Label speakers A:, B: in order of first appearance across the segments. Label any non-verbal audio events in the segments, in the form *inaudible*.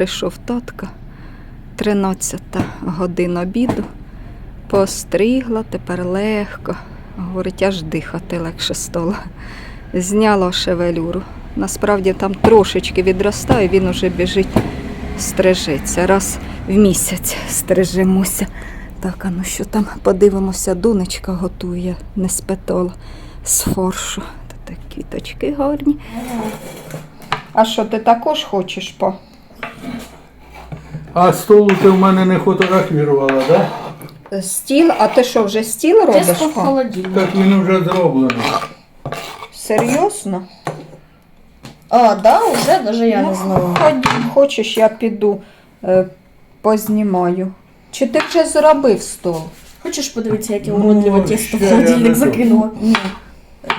A: прийшов татко, 13 година обіду. Постригла, тепер легко. Говорить, аж дихати легше стало. Зняла шевелюру. Насправді там трошечки відростає, він уже біжить, стрижеться. Раз в місяць стрижемося. Так, а ну що там подивимося, донечка готує, не спитала з форшу. Та квіточки гарні. А що, ти також хочеш по?
B: А столу ти в мене не фотографувала, так? Да?
A: Стіл, а ти що, вже стіл робиш?
C: В холодильник.
B: Так він вже зроблено.
A: Серйозно?
C: А, да, уже даже я
A: Ну,
C: не знала.
A: Ходім, хочеш, я піду е, познімаю. Чи ти вже зробив стол?
C: Хочеш подивитися, як я
B: Ну,
C: уродливо тесто в
B: ще я не
C: холодильник закинула?
A: Ні.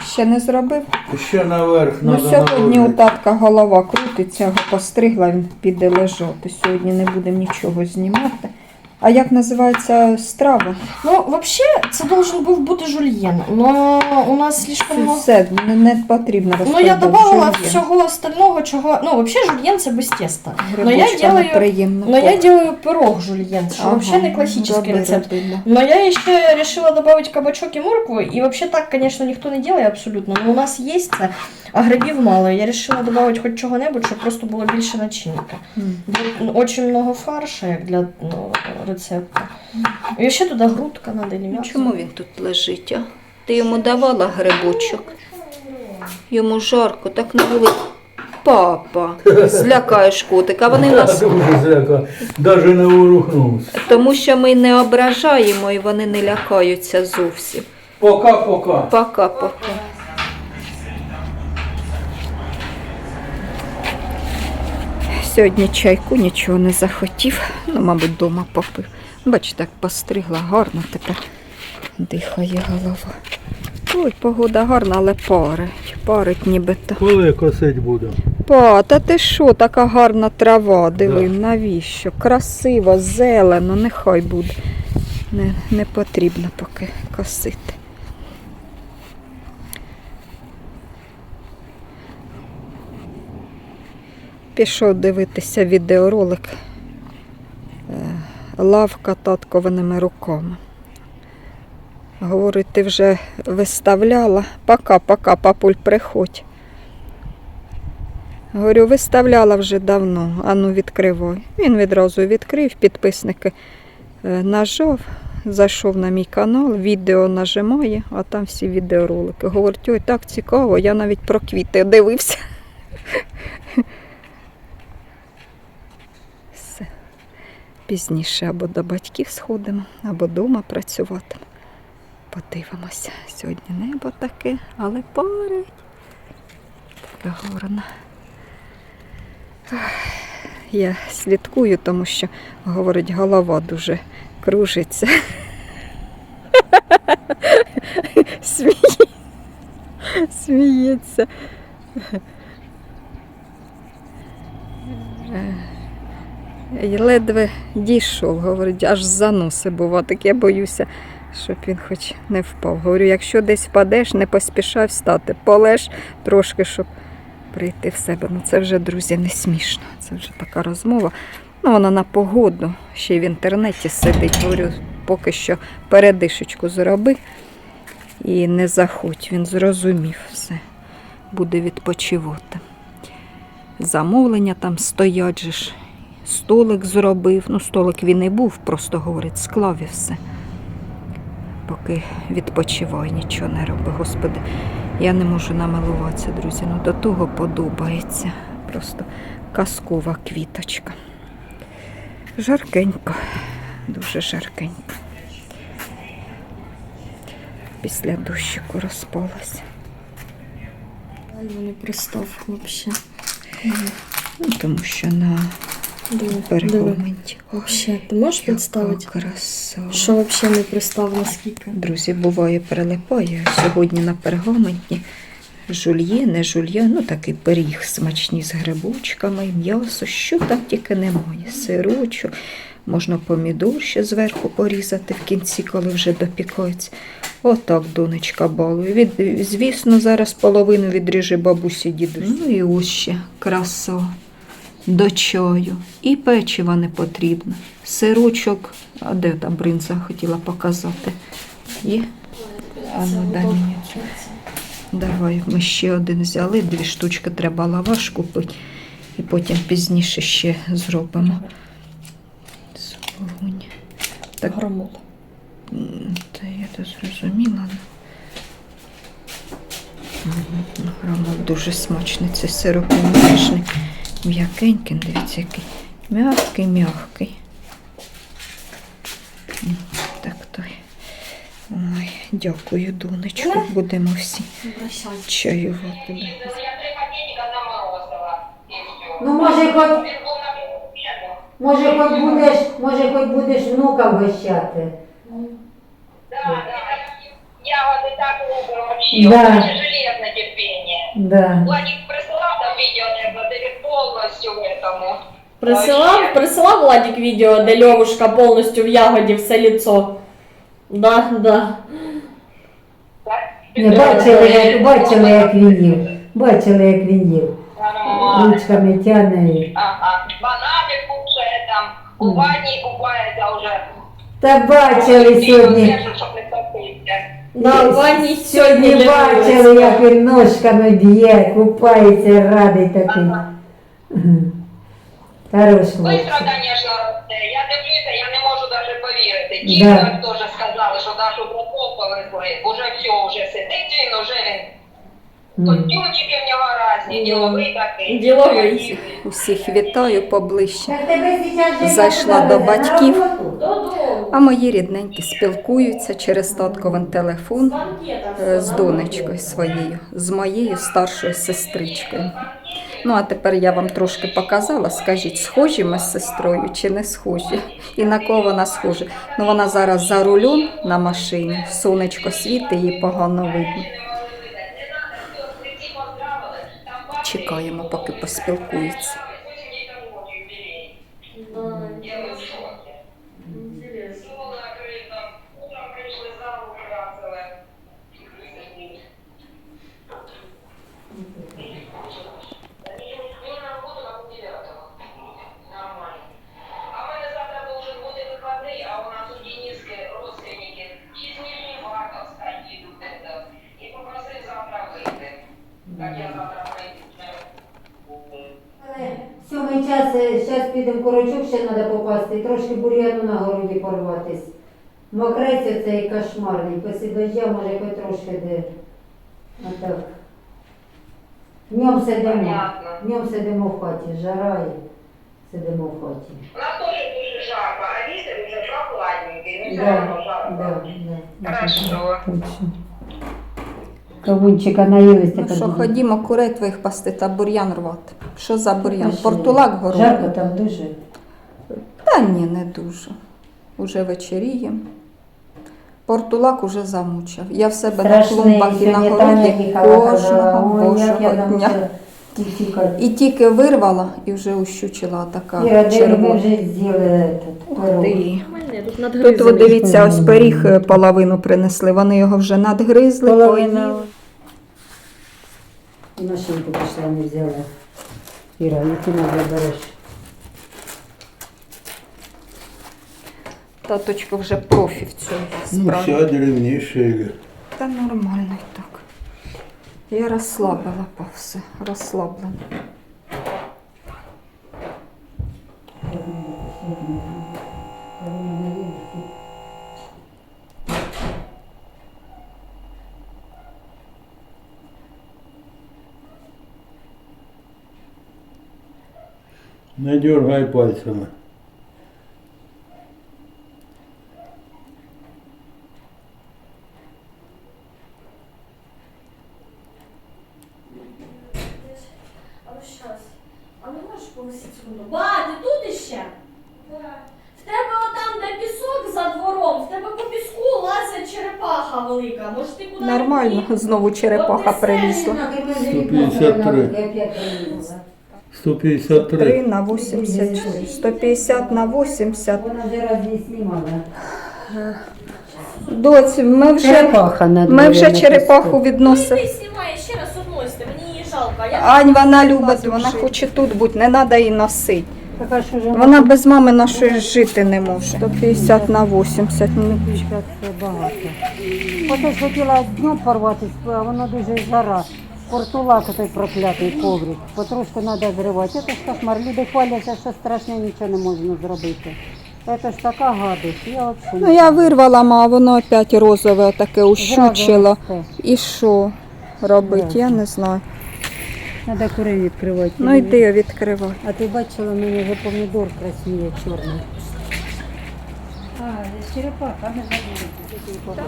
A: Ще не зробив?
B: Ще наверх
A: Ну,
B: надо
A: сьогодні у татка голова крутиться, його постригла, він піде лежати. Сьогодні не будемо нічого знімати. А як називається страва?
C: Ну, вообще, це должен був бути жульєн, но у нас слишком много...
A: все не, не потрібно
C: Ну, я добавила
A: що
C: всього остального, чого... Ну, вообще, жульєн це без теста. Но я делаю,
A: приємно.
C: но я делаю пирог жульєн, що вообще не классический рецепт. Но я еще решила добавить кабачок и моркву. И вообще так, конечно, никто не делает абсолютно. Но у нас есть це, а грибів мало. Я решила добавить хоч чого-небудь, щоб просто було більше начинки. Бо, Очень много фарша, як для ну, рецепту. І ще туди грудка надо м'ясо.
A: Чому він тут лежить, а? Ти йому давала грибочок? Йому жарко, так не було. Папа, злякаєш котика. Вони нас
B: навіть не ворухнувся.
A: тому, що ми не ображаємо і вони не лякаються зовсім.
B: Пока-пока.
A: Пока-пока. Сьогодні чайку нічого не захотів, ну, мабуть, вдома попив. Бач, так постригла гарно тепер дихає голова. Ой, погода гарна, але парить. Парить нібито.
B: Коли косить буду?
A: Па, та ти що, така гарна трава, диви,
B: Да.
A: навіщо? Красиво, зелено, нехай буде. Не, не потрібно поки косити. Пішов дивитися відеоролик е, лавка таткованими руками. Говорить, ти вже виставляла. Пока-пока, папуль, приходь. Говорю, виставляла вже давно, ану відкривай. Він відразу відкрив, підписники е, нажав, зайшов на мій канал, відео нажимає, а там всі відеоролики. Говорить, ой, так цікаво, я навіть про квіти дивився. Все. Пізніше або до батьків сходимо, або вдома працюватимемо. Подивимося. Сьогодні небо таке, але парить. Така горна. Я слідкую, тому що, говорить, голова дуже кружиться. *laughs* Сміє... Сміється. Е, Ледве дійшов, говорить, аж заноси бува, так я боюся, щоб він хоч не впав. Говорю, якщо десь впадеш, не поспішай встати, полеж трошки, щоб прийти в себе. Ну це вже, друзі, не смішно. Це вже така розмова. Ну, вона на погоду, ще й в інтернеті сидить. Говорю, поки що передишечку зроби і не заходь. Він зрозумів все. Буде відпочивати. Замовлення там стоять же ж. Столик зробив. Ну, столик він і був, просто говорить, склав і все. Поки відпочивай, нічого не роби. Господи, я не можу намилуватися, друзі. Ну до того подобається. Просто казкова квіточка. Жаркенько, дуже жаркенько. Після дощику розпалася.
C: Не пристав вообще.
A: Ну, тому що на Перегоменті.
C: Вообще, ти можеш представити,
A: краса.
C: що вообще не пристав наскільки?
A: Друзі, буває, перелипає. Сьогодні на пергаменті жульє, не жульє, ну такий пиріг смачні з грибочками, м'ясо, що там тільки немає. Сирочок, можна помідор ще зверху порізати в кінці, коли вже допікається. Отак донечка балує. Від, звісно, зараз половину відріже бабусі дідусь. Ну і ось ще краса. До чаю. І печива не потрібно. Сирочок, а де та бринза хотіла показати. Є? А ну мені. Давай, ми ще один взяли, дві штучки треба лаваш купити. І потім пізніше ще зробимо. Сулугунь. Так,
C: Громол.
A: та я то зрозуміла. Грамот дуже смачний. Це сироп м'ясний. М'якенький, дивіться, який. М'який, м'який. Так, той. Ой, дякую, донечко. Будемо всі чаювати.
D: Я.
E: Ну, може, хоч, може, хоч будеш, може, хоч будеш внука.
D: Да, да. Ягоди так любимо вообще.
E: Да.
D: Да. железне терпіння.
E: Да.
D: Владик присылал там видео, де він повністю в этому.
C: Присилав, присилав Владик відео, де Льовушка повністю в ягоді все лицо. Да, да.
D: Так?
E: Не бачили, як, бачили, як він їв. Бачили, як він їв.
D: Нормально.
E: Ручками тягне. і-
D: Ага. Банани кушає там. У ванні купається вже.
E: Та бачили сьогодні.
D: Держу, щоб не топився.
C: вони ванні
E: Сьогодні
C: не
E: бачили, як він ножками б'є, купається, радий такий.
D: Ага.
E: Хорош
D: Быстро,
E: хлопчик.
D: конечно, росте. Я дивлюся, я не можу навіть повірити.
E: Да.
D: Теж сказали, що нашу братов повезли. Уже все, вже сидить він, уже він. Костюмчики в нього разні, діловий такий.
C: Діловий.
A: Усіх вітаю поближче. Зайшла до батьків. А мої рідненькі спілкуються через татковин телефон е, з донечкою своєю, з моєю старшою сестричкою. Ну, а тепер я вам трошки показала. Скажіть, схожі ми з сестрою чи не схожі? І на кого вона схожа? Ну, вона зараз за рулем на машині, сонечко світить, її погано видно. Чекаємо, поки поспілкуються.
D: Я в шокі. Стол накрив, там, утром прийшли залу красили. Ну, на роботу на дев'ятого. Нормально. А в мене завтра должен бути вихідний, а у нас у Дениски родственники із Нижневартовська їдуть. это. І попросив завтра вийти. Так я завтра прийду.
E: Але Сьомий час, зараз підемо корочок ще треба попасти, і трошки бур'яну на городі порватись. Мокрець оцей кошмарний, після дождя може хоч трошки де. Отак. Днем сидимо.
D: Понятно.
E: Днем сидимо в хаті, жара і сидимо в хаті.
D: У нас теж дуже жарко, а вітер вже прохладненький, ну все
E: Да,
D: жарко.
E: да.
D: Хорошо.
E: Точно. Кавунчика наїлися.
A: Ну що, ходімо курей твоїх пасти та бур'ян рвати. Що за бур'ян?
E: Пошли.
A: Портулак
E: Жарко
A: горобий?
E: там дуже.
A: Та ні, не дуже. Уже вечеріє. Портулак уже замучив. Я в себе на клумбах і на городі кожного
E: «Ой,
A: божого дня. І тільки вирвала, і вже ущучила така червона.
C: Тут
A: Тут ви дивіться, ось пиріг е, половину принесли. Вони його вже надгризли.
E: Половина. Машинку пішла, не взяла. Іра, і ти не забереш.
A: Таточко вже профі в цьому
B: Ну,
A: справі.
B: сядь рівніше.
A: Та нормально і так. Я розслабила по все, розслаблена.
B: Не дергай пальцями.
A: Знову черепаха прилізла.
B: 153.
E: Я п'ять приїхала.
B: 153.
A: 3 на 84. 150 на 80.
E: Вона вже раз не знімала.
A: Доць, ми вже,
E: Черепаха на
A: ми вже
E: дворі
A: черепаху відносимо.
C: Ти знімай ще раз односите, мені її жалко. а Я
A: Ань, вона любить, вона хоче тут бути, не треба її носити.
E: Така що вже
A: Вона без мами нашої жити не може. 150 на 80. Ну,
E: це багато. Ото ж хотіла днем порватися, а воно дуже жара. Портулак той проклятий коврик. Потрошку треба зривати. Це ж кошмар. Люди хваляться, що страшне нічого не можна зробити. Це ж така гадость. Я взагалі
A: ну я вирвала, ма, а воно опять розове таке ущучило. І що робити, я не знаю.
E: Треба кури відкривати.
A: Ну йди відкривай.
E: А ти бачила, у мене вже помідор красивий чорний. А, черепаха, не забула.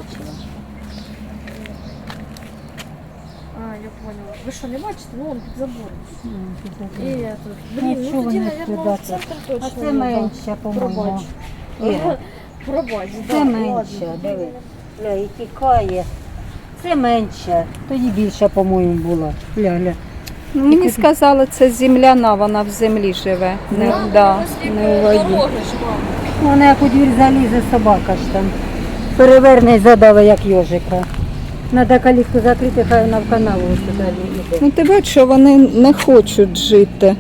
C: А, я поняла. Ви що, не бачите? Ну, он під забором.
E: М,
C: І я тут.
E: Ну,
C: Блін, ну тоді, наверное, в центр
E: А це менше, по-моєму.
C: Пробач.
E: Іра, *laughs*
C: Пробач,
E: Це менше, диви. Гля, і тікає. Це менше. Тоді більше, по-моєму, було. Гля, гля.
A: Мені сказали, це земляна, вона в землі живе. Не, да, не у воді.
E: Вона як у двір залізе собака ж там. Переверне і задала, як йожика. Треба калітку закрити, хай вона в канаву сюди йде.
A: Ну ти бачиш, що вони не хочуть жити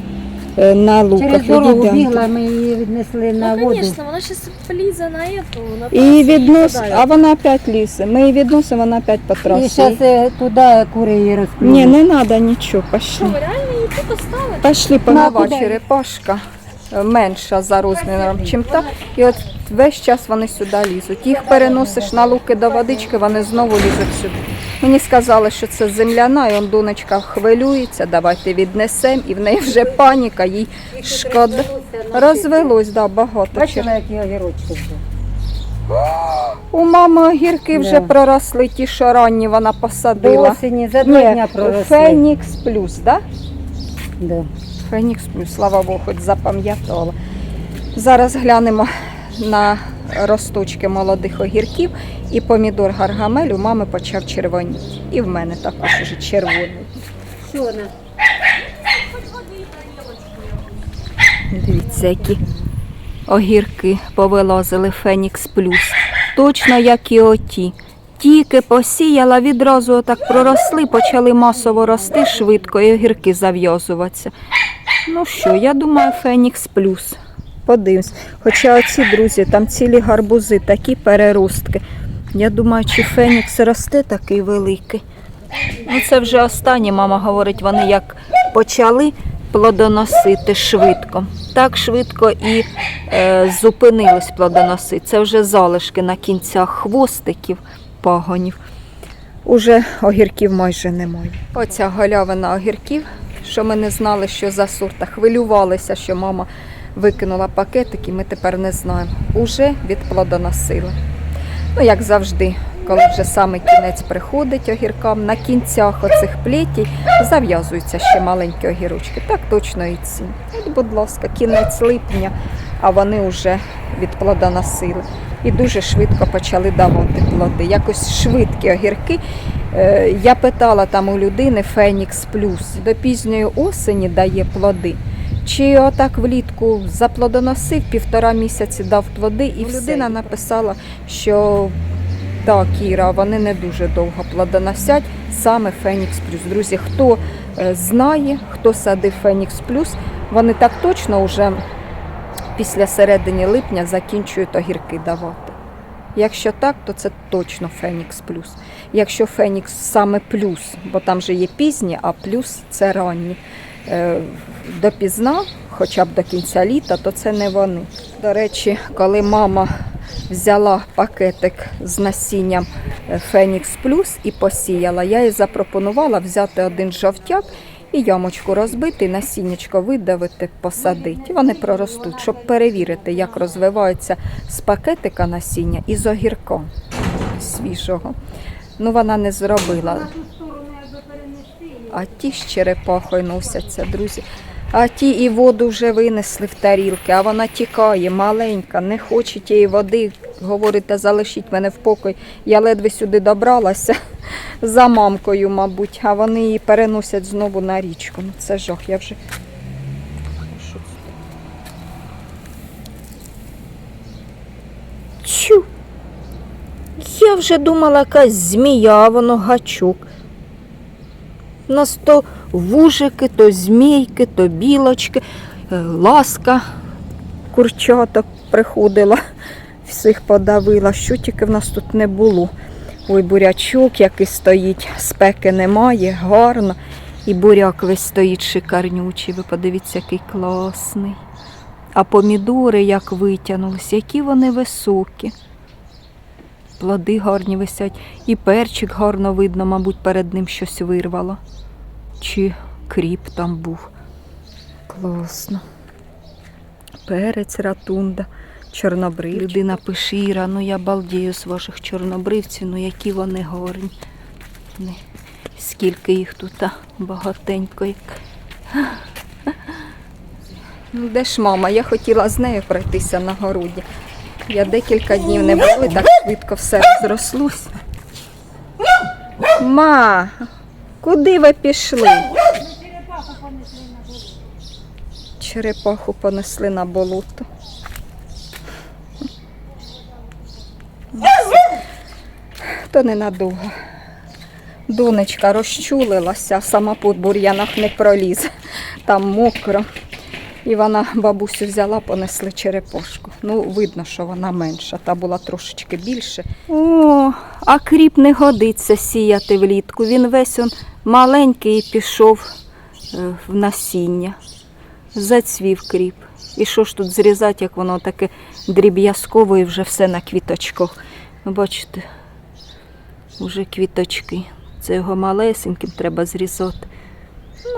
A: на луках.
E: Через дорогу
A: Відійдемо.
E: бігла, ми її віднесли на
C: Ну,
E: воду.
C: конечно, вона сейчас полізе на эту, на
A: І
C: трасу
A: віднос, а вона опять лізе. Ми її відносимо, вона опять по
E: І
A: трасі.
E: зараз туди кури її розплюють.
A: Ні, не треба нічого,
C: Що,
A: пошли.
C: реально її тут оставили?
A: Пошли
E: Ну, а куди?
A: черепашка е, менша за розміром, чим та. І от весь час вони сюди лізуть. Їх переносиш на луки до водички, вони знову лізуть сюди. Мені сказали, що це земляна, і он донечка хвилюється, давайте віднесемо, і в неї вже паніка, їй шкода. Розвелось, да, багато.
E: Бачила, які огірочки.
A: У мами огірки вже проросли, ті, що ранні вона
E: До
A: посадила.
E: осені за два дня проросли.
A: Фенікс плюс, так? Да?
E: Да.
A: Фенікс плюс, слава Богу, хоч запам'ятала. Зараз глянемо на росточки молодих огірків і помідор гаргамель у мами почав червоніти. І в мене також уже червоний. Дивіться, які огірки повилазили Фенікс плюс. Точно як і оті. Тільки посіяла, відразу отак проросли, почали масово рости швидко і огірки зав'язуватися. Ну що, я думаю, Фенікс плюс. Подивимось. Хоча оці друзі, там цілі гарбузи, такі переростки. Я думаю, чи Фенікс росте такий великий. Ну, це вже останнє, мама говорить, вони як почали плодоносити швидко. Так швидко і е, зупинились плодоносити. Це вже залишки на кінцях хвостиків, пагонів. Уже огірків майже немає. Оця галявина огірків, що ми не знали, що за сорт, а хвилювалися, що мама викинула пакетики, ми тепер не знаємо. Уже відплодоносили. Ну, як завжди, коли вже саме кінець приходить огіркам, на кінцях оцих плетій зав'язуються ще маленькі огірочки. Так точно і ці. От, будь ласка, кінець липня, а вони вже відплодоносили. І дуже швидко почали давати плоди. Якось швидкі огірки. Е, Я питала там у людини Фенікс Плюс до пізньої осені дає плоди. Чи отак влітку заплодоносив півтора місяці дав плоди, і людина написала, що так, Іра, вони не дуже довго плодоносять, саме Фенікс Плюс. Друзі, хто е, знає, хто садив Фенікс Плюс, вони так точно вже після середини липня закінчують огірки давати. Якщо так, то це точно Фенікс Плюс. Якщо Фенікс саме плюс, бо там же є пізні, а плюс це ранні. Е, Допізна, хоча б до кінця літа, то це не вони. До речі, коли мама взяла пакетик з насінням е, Фенікс Плюс і посіяла, я їй запропонувала взяти один жовтяк і ямочку розбити, насіннячко видавити, посадити. Вони проростуть, щоб перевірити, як розвиваються з пакетика насіння і з огірком свіжого. Ну, вона не зробила. А ті з черепахою носяться, друзі. А ті і воду вже винесли в тарілки, а вона тікає, маленька, не хоче тієї води. Говорите, залишіть мене в покой. Я ледве сюди добралася *laughs* за мамкою, мабуть, а вони її переносять знову на річку. Ну, це жах, я вже. Чу. Я вже думала, якась змія, а воно гачок. У нас то вужики, то змійки, то білочки, е, ласка курчаток приходила, всіх подавила. Що тільки в нас тут не було. Ой, бурячок, який стоїть, спеки немає, гарно. І буряк весь стоїть шикарнючий. Ви подивіться, який класний. А помідори як витягнулись, які вони високі. Плоди гарні висять. І перчик гарно видно, мабуть, перед ним щось вирвало. Чи кріп там був. Класно. Перець ратунда, чорнобрив. Людина пише, ну я балдію з ваших чорнобривців, ну які вони гарні. Не, Скільки їх тут багатенько. Ну, де ж мама? Я хотіла з нею пройтися на городі. Я декілька днів не була, так швидко все розрослося. Ма, куди ви пішли? Черепаху понесли на болото. Черепаху понесли на болото. То ненадовго. Донечка розчулилася, сама по бур'янах не пролізе. Там мокро. І вона бабусю взяла, понесли черепашку. Ну, видно, що вона менша, та була трошечки більше. О, а кріп не годиться сіяти влітку. Він весь он маленький і пішов е, в насіння. Зацвів кріп. І що ж тут зрізати, як воно таке дріб'язково і вже все на квіточках. Ви бачите, вже квіточки. Це його малесеньким треба зрізати.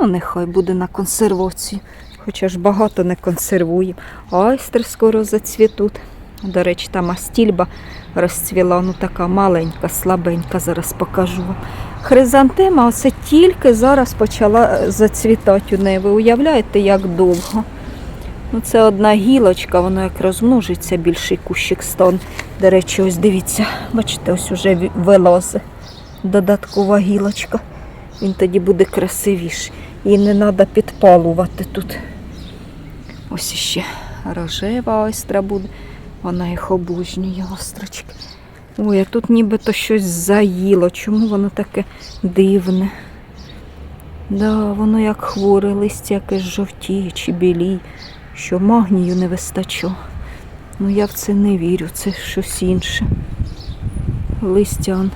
A: Ну, нехай буде на консервацію. Хоча ж багато не консервуємо. Айстри скоро зацвітуть. До речі, там астільба розцвіла, ну така маленька, слабенька, зараз покажу вам. Хризантема оце тільки зараз почала зацвітати у неї. Ви уявляєте, як довго? Ну, це одна гілочка, воно як розмножиться, більший кущик стан. До речі, ось дивіться, бачите, ось уже ві- додаткова гілочка. Він тоді буде красивіший. І не треба підпалувати тут. Ось іще рожева остра буде. Вона їх обожнює острочки. Ой, а тут нібито щось заїло. Чому воно таке дивне? Да, воно як хворе листя, якесь жовтіє чи біліє, що магнію не вистачало. Ну я в це не вірю, це щось інше. Листян,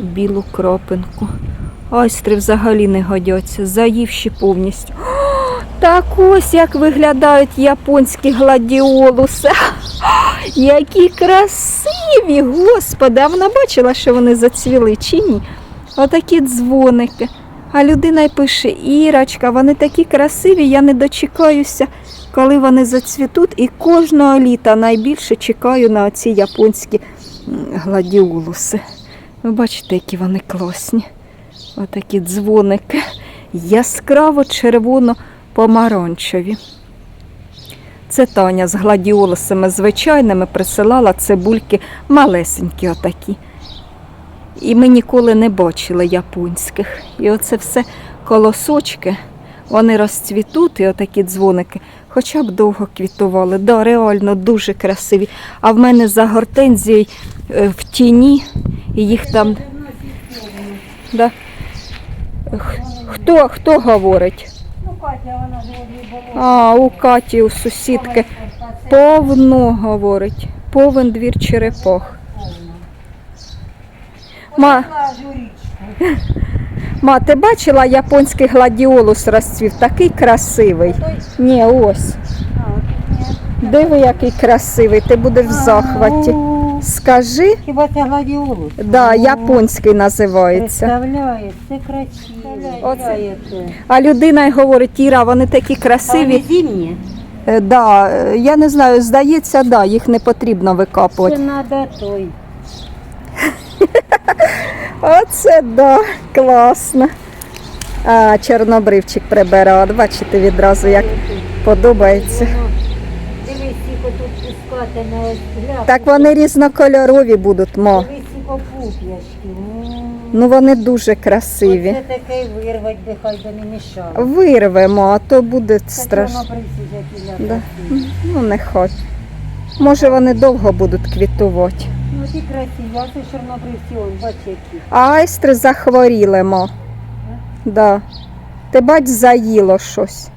A: білу кропинку. Айстри взагалі не годяться, заївші повністю. О, так ось як виглядають японські гладіолуси. Які красиві, господи! А вона бачила, що вони зацвіли чи ні? Отакі дзвоники. А людина й пише, Ірочка, вони такі красиві, я не дочекаюся, коли вони зацвітуть. І кожного літа найбільше чекаю на оці японські гладіолуси. Ви бачите, які вони класні. Отакі дзвоники. Яскраво червоно-помаранчеві. Це Таня з гладіолусами звичайними присилала цибульки малесенькі отакі. І ми ніколи не бачили японських. І оце все колосочки, вони розцвітуть, і отакі дзвоники, хоча б довго квітували. Да, реально дуже красиві. А в мене за гортензією е, в тіні, і їх там. Да. Хто, хто говорить?
E: Ну, Катя, вона.
A: А, у Каті, у сусідки. Повно говорить. Повен двір черепах. Ма, *laughs* ма, ти бачила японський гладіолус розцвів? Такий красивий. Ні, ось. Диви, який красивий, ти будеш в захваті. Скажи,
E: Хіба це гладіолус?
A: да, японський називається.
E: Представляє, це красиво.
A: А людина й говорить, Іра, вони такі красиві.
E: зимні.
A: Е, Да, е, я не знаю, здається, да, їх не потрібно викапувати.
E: треба той. *laughs*
A: Оце да, класно. А, чорнобривчик прибирав. От Бачите, відразу як подобається.
E: Дивись, тільки тут пускати на гля.
A: Так вони різнокольорові будуть, мо.
E: Дивись, тільки пуп'яшки.
A: Ну вони дуже красиві.
E: Оце таке вирвать би, хай би не мішало.
A: Вирвемо, а то буде страшно.
E: чорнобривці які
A: Да.
E: красиві.
A: Ну нехай. Може вони довго будуть квітувати.
E: Ну ті красиві, а це чорнобривці, он, бач які.
A: А айстри захворіли, мо. Да. Ти бач, заїло щось.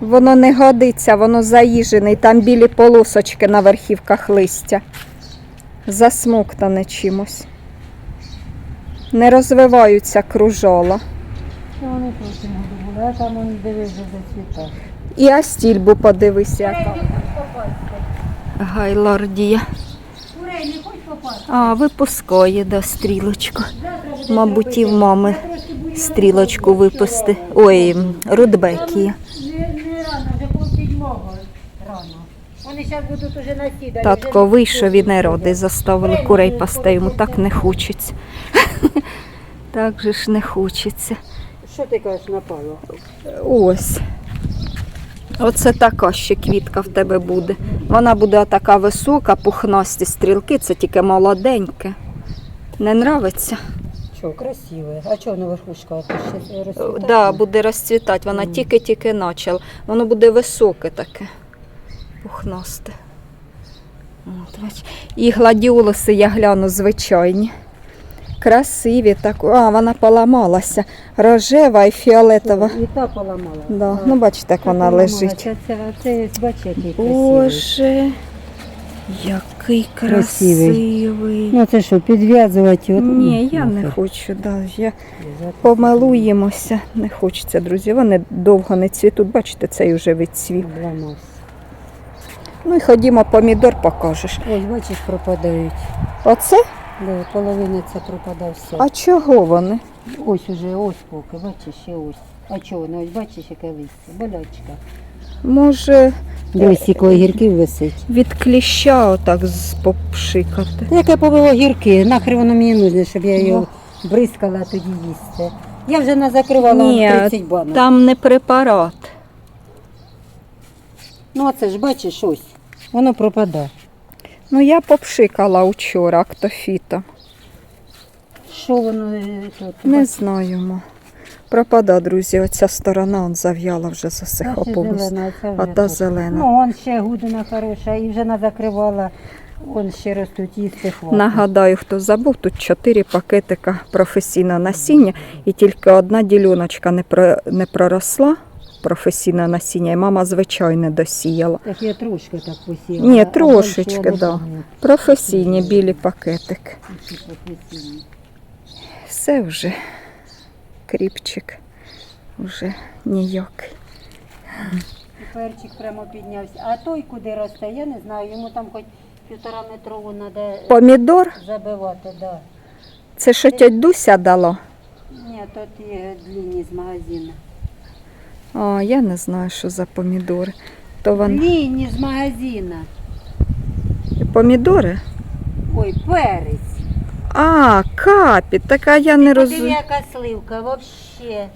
A: Воно не годиться, воно заїжене, і там білі полосочки на верхівках листя. Засмоктане чимось. Не розвиваються кружола.
E: Вони проти не були, а там вони дивись вже зацвітав.
A: І астільбу подивися. яка.
E: Попасти.
A: А, випускає, да, стрілочку. Мабуть, і в мами стрілочку випусти. Ой, м, рудбекі.
E: Не, не рано, вже пол седьмого рано. Вони зараз будуть уже насідати.
A: Татко вийшов і не роди, заставили курей пасти, йому так не хочеться. *laughs* Так же ж не хочеться.
E: Що ти кажеш, напало?
A: Ось. Оце така ще квітка в тебе буде. Вона буде така висока, пухнасті стрілки, це тільки молоденьке. Не нравиться?
E: Що, красиве. А чого на верхушка? Розцвітає?
A: Да, буде розцвітати. Вона
E: Мгм.
A: тільки-тільки почала. Воно буде високе таке, пухнасте. От. І гладіолуси я гляну звичайні. Красиві так. А, вона поламалася. Рожева і фіолетова.
E: І та поламала.
A: Да. Ну, бачите, як вона лежить.
E: Це, це, це бач, який.
A: Боже, який
E: Красивий.
A: красивий.
E: Ну це що, підв'язувати? От,
A: Ні, я
E: ну,
A: не
E: це
A: хочу. Да. Я помилуємося. Не хочеться, друзі. Вони довго не цвітуть. Бачите, цей вже відцвів.
E: Обламався.
A: Ну і ходімо, помідор покажеш.
E: Ось, бачиш, пропадають.
A: Оце?
E: Да, половина це пропадав все.
A: А чого вони?
E: Ось уже, ось поки, бачиш, ще ось. А чого воно, ось бачиш, яке листя, болячка.
A: Може,
E: Дивись, скільки огірків висить.
A: від кліща отак з- попшикати.
E: Та яке побило огірки, нахер воно мені нужне, щоб я його бризкала тоді їсти. Я вже назакривала
A: Ні,
E: 30 банок.
A: Там не препарат.
E: Ну оце ж бачиш ось, воно пропадає.
A: Ну я попшикала вчора актофітом.
E: Що воно е, тут?
A: Не знаємо. Пропада, друзі, оця сторона он зав'яла вже засиха
E: Та
A: повністю.
E: зелена,
A: А та зелена.
E: Ну, он ще гудина хороша, і вже назакривала, он ще ростуть їсти хватить.
A: Нагадаю, хто забув, тут чотири пакетика професійного насіння, і тільки одна діляночка не, про, не проросла професійне насіння, і мама звичайне досіяла.
E: Так я трошки так посіяла.
A: Ні, трошечки,
E: дальше
A: да. Професійні білі пакетики. Все вже кріпчик. Уже ніяк.
E: Перчик прямо піднявся. А той куди росте, я не знаю. Йому там хоч півтора метрову треба
A: Помідор,
E: забивати, да.
A: це що тьоть Дуся дала?
E: Ні, тут є длінні з магазину.
A: О, я не знаю, що за помідори. То вони
E: Длінні з магазину.
A: помідори?
E: Ой, перець.
A: А, капі, така я не розумію.
E: яка сливка, взагалі.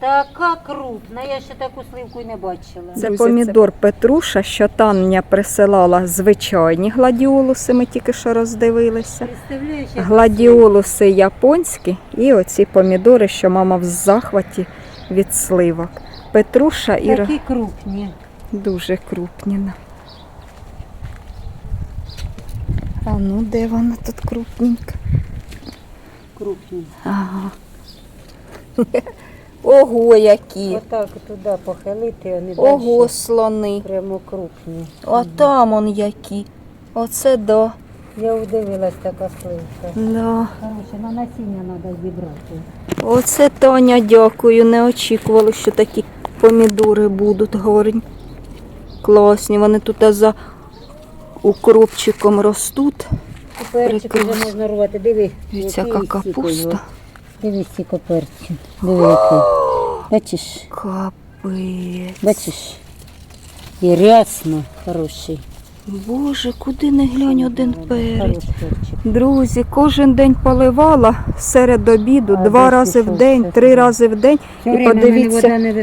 E: Така крупна, я ще таку сливку й не бачила.
A: Це Друзі, помідор Петруша, що Таня присилала звичайні гладіолуси, ми тільки що роздивилися.
E: Представляєш, яка
A: Гладіолуси японські і оці помідори, що мама в захваті від сливок. Петруша і?
E: Такі крупні.
A: дуже крупні. А ну, де вона тут крупненька?
E: крупні.
A: Ага. *laughs* Ого, які!
E: Отак туди похилити, вони
A: Ого,
E: далі
A: слони.
E: прямо крупні.
A: А там он які. Оце да.
E: Я удивилась така сливка.
A: да.
E: Короче, на насіння треба зібрати.
A: Оце Тоня, дякую. Не очікували, що такі помідори будуть горні. Класні. Вони тут за укропчиком ростуть.
E: Перчик вже можна рвати. Диви,
A: Дивіться, яка капуста.
E: Дивись, Диви, стільки. Диви, який. Бачиш?
A: Капець.
E: Бачиш? І рясно хороший.
A: Боже, куди не глянь один перець. Друзі, кожен день поливала серед обіду, два рази в день, три рази в день. І подивіться.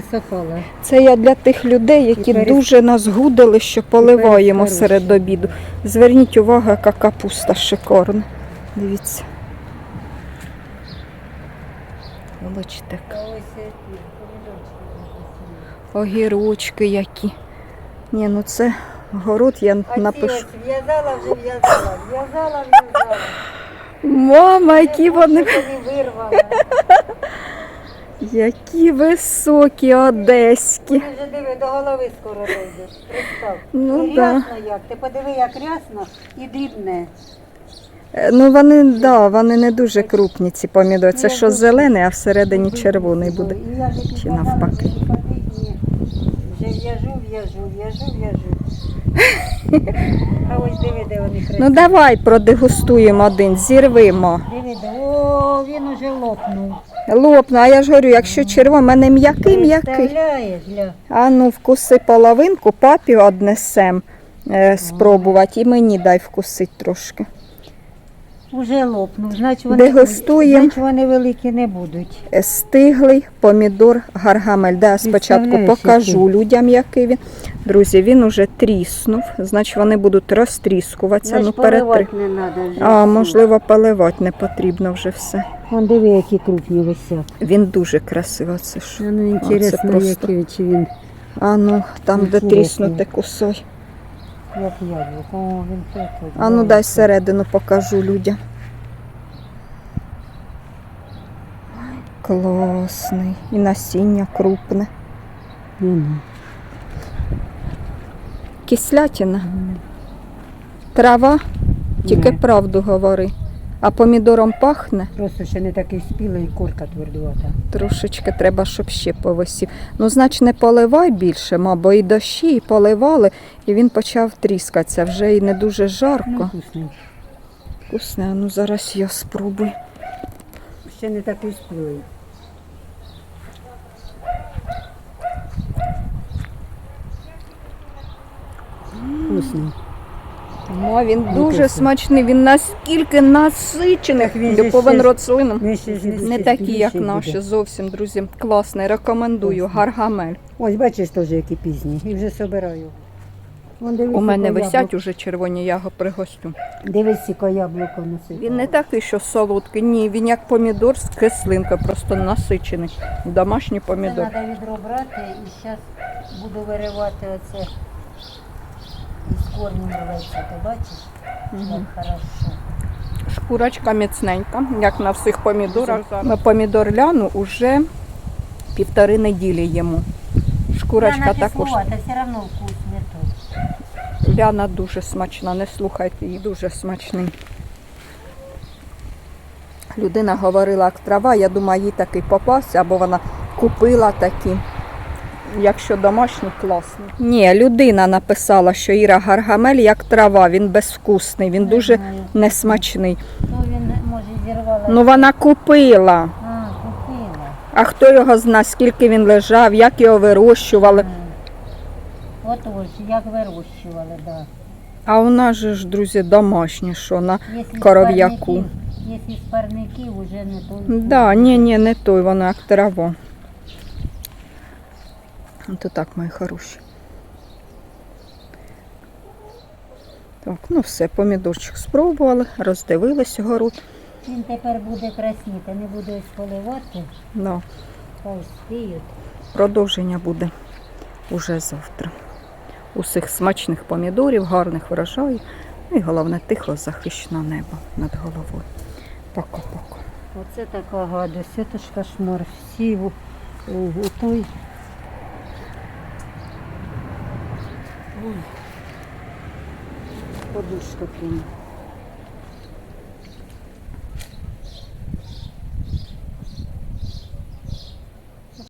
A: Це я для тих людей, які дуже нас гудили, що поливаємо серед обіду. Зверніть увагу, яка капуста шикарна. Дивіться. Бачите, огірочки які. Ні, ну це город я напишу.
E: в'язала вже в'язала, в'язала, в'язала.
A: Мама, які вони. *laughs* Які високі одеські.
E: Ти вже диви, до голови скоро дойдеш. Представ.
A: Ну
E: І
A: да.
E: рясно як. Ти подиви, як рясно і дрібне.
A: Е, Ну вони, да, вони не дуже крупні, ці помідори. Це що зелений, а всередині червоний буде.
E: І я вже
A: Чи навпаки.
E: що. В'яжу, в'яжу, в'яжу, в'яжу. А ось диви, де вони красиві.
A: Ну давай продегустуємо один, зірвимо.
E: Диви, де- о, він уже лопнув.
A: Лопну, а я ж говорю, якщо червоний, в мене м'який, м'який.
E: Представляєш, гля.
A: А ну вкуси половинку, папі однесем е, спробувати і мені дай вкусити трошки.
E: Уже лопнув. Значить вони,
A: Дегустуємо.
E: значить вони великі не будуть.
A: Е, Стиглий помідор гаргамель. Да, спочатку
E: Представляєш,
A: покажу людям, який він. Друзі, він уже тріснув, значить вони будуть розтріскуватися.
E: Значить,
A: ну, перетри...
E: поливати не треба вже.
A: А, можливо, поливати не потрібно вже все.
E: Вон диви, які крупні висять.
A: Він дуже красивий. Це ж.
E: Ну, інтересно,
A: просто-
E: який, чи він
A: А ну, там, де
E: Інтересно.
A: тріснути кусой.
E: Як яблуко. О, він такий.
A: А ну дай всередину покажу людям. Класний. І насіння крупне.
E: Ну,
A: Кислятина. Трава, тільки
E: Ні.
A: правду говори. А помідором пахне.
E: Просто ще не такий спілий і корка твердувата.
A: Трошечки треба, щоб ще повисів. Ну, значить, не поливай більше, бо і дощі, і поливали, і він почав тріскатися. Вже і не дуже
E: Ну,
A: жарко.
E: вкусний.
A: Вкусне, ну зараз я спробую.
E: Ще не такий спілий. Вкусний.
A: Ну, він дуже
E: Вкусний.
A: смачний, він наскільки насичений,
E: Так він же ще-. Він
A: Не такі, як наші,
E: буде.
A: зовсім, друзі. Класний, рекомендую.
E: Вкусний.
A: Гаргамель.
E: Ось бачиш теж які пізні. І вже собираю. Вон дивись,
A: У мене
E: яке
A: висять
E: яблуко.
A: уже червоні, я його пригостю.
E: Дивись, яке яблуко носить.
A: Він не такий, що солодкий, ні, він як помідор з кислинкою, просто насичений. Домашній
E: Це
A: помідор.
E: треба відро брати і зараз буду виривати оце із корнем рветься, ти бачиш? Як хорошо.
A: Шкурочка міцненька, як на всіх помідорах. Ми помідор ляну уже півтори неділі йому. Шкурочка також.
E: Та все одно вкус не той.
A: Ляна дуже смачна, не слухайте її, дуже смачний. Людина говорила, як трава, я думаю, їй такий попався, або вона купила такі. Якщо домашній, класний. Ні, людина написала, що Іра Гаргамель як трава, він безвкусний, він дуже
E: знаю.
A: несмачний.
E: Ну він може зірвала.
A: Ну вона купила.
E: А, купила.
A: А хто його зна, скільки він лежав, як його вирощували.
E: Отож, як вирощували, да.
A: А у нас же ж, друзі, домашнє, що на
E: Якщо з
A: коров'яку.
E: парників- Якщо з парників вже не то.
A: Да, ні, ні, не той, вона як трава. То так, мої хороші. Так, ну все, помідорчик спробували, роздивилися город.
E: Він тепер буде красніти, не буде ось поливати,
A: Да.
E: хай спіють.
A: Продовження буде уже завтра. Усіх смачних помідорів, гарних врожаїв. Ну і головне тихо захищене небо над головою. Пока-пока.
E: Оце така гадость, це ж кошмар. Всі у, у той. Подушка кинь.